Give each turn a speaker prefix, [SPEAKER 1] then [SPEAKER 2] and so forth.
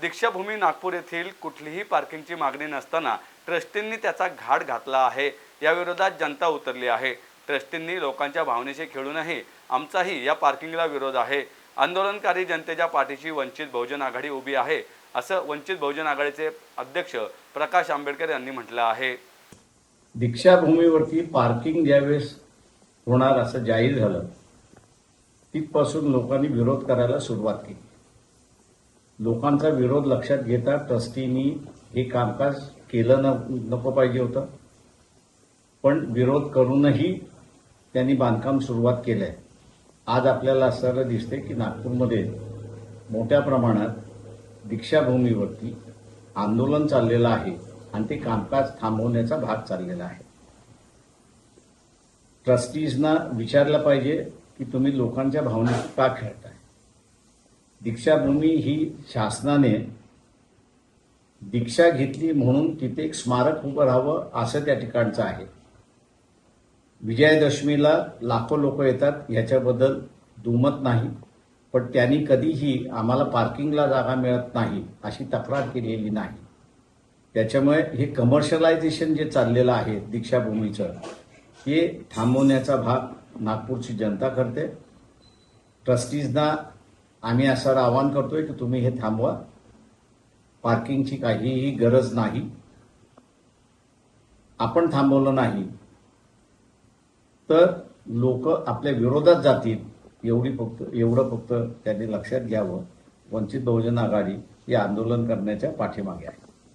[SPEAKER 1] दीक्षाभूमी नागपूर येथील कुठलीही पार्किंगची मागणी नसताना ट्रस्टींनी त्याचा घाट घातला आहे. याविरोधात जनता उतरली आहे. ट्रस्टींनी लोकांच्या भावनेशी खेळूनही आमचाही या पार्किंगला विरोध आहे. आंदोलनकारी जनतेच्या पाठीशी वंचित बहुजन आघाडी उभी आहे असं वंचित बहुजन आघाडीचे अध्यक्ष प्रकाश आंबेडकर यांनी म्हटलं आहे.
[SPEAKER 2] दीक्षाभूमीवरती पार्किंग ज्यावेळेस होणार असं जाहीर झालं तिथपासून लोकांनी विरोध करायला सुरुवात केली. लोकांचा विरोध लक्षात घेता ट्रस्टीनी हे कामकाज केलं न नको पाहिजे होतं. पण विरोध करूनही त्यांनी बांधकाम सुरुवात केलंय. आज आपल्याला असं दिसते की नागपूरमध्ये मोठ्या प्रमाणात दीक्षाभूमीवरती आंदोलन चाललेलं आहे आणि ते कामकाज थांबवण्याचा भाग चाललेला आहे. ट्रस्टीजना विचारलं पाहिजे की तुम्ही लोकांच्या भावनेत का खेळताय? दीक्षाभूमी ही शासनाने दीक्षा घेतली म्हणून तिथे एक स्मारक उभं राहावं असं त्या ठिकाणचं आहे. विजयादशमीला लाखो लोक येतात याच्याबद्दल दुमत नाही पण त्यांनी कधीही आम्हाला पार्किंगला जागा मिळत नाही अशी तक्रार केलेली नाही. त्याच्यामुळे हे कमर्शलायझेशन जे चाललेलं आहे दीक्षाभूमीचं हे थांबवण्याचा भाग नागपूरची जनता करते. ट्रस्टीजना आम्ही असं आवाहन करतोय की तुम्ही हे थांबवा. पार्किंगची काहीही गरज नाही. आपण थांबवलं नाही. तर लोक आपल्या विरोधात जातील एवढी फक्त एवढं फक्त त्यांनी लक्षात घ्यावं. वंचित बहुजन आघाडी हे आंदोलन करण्याच्या पाठीमागे आहे.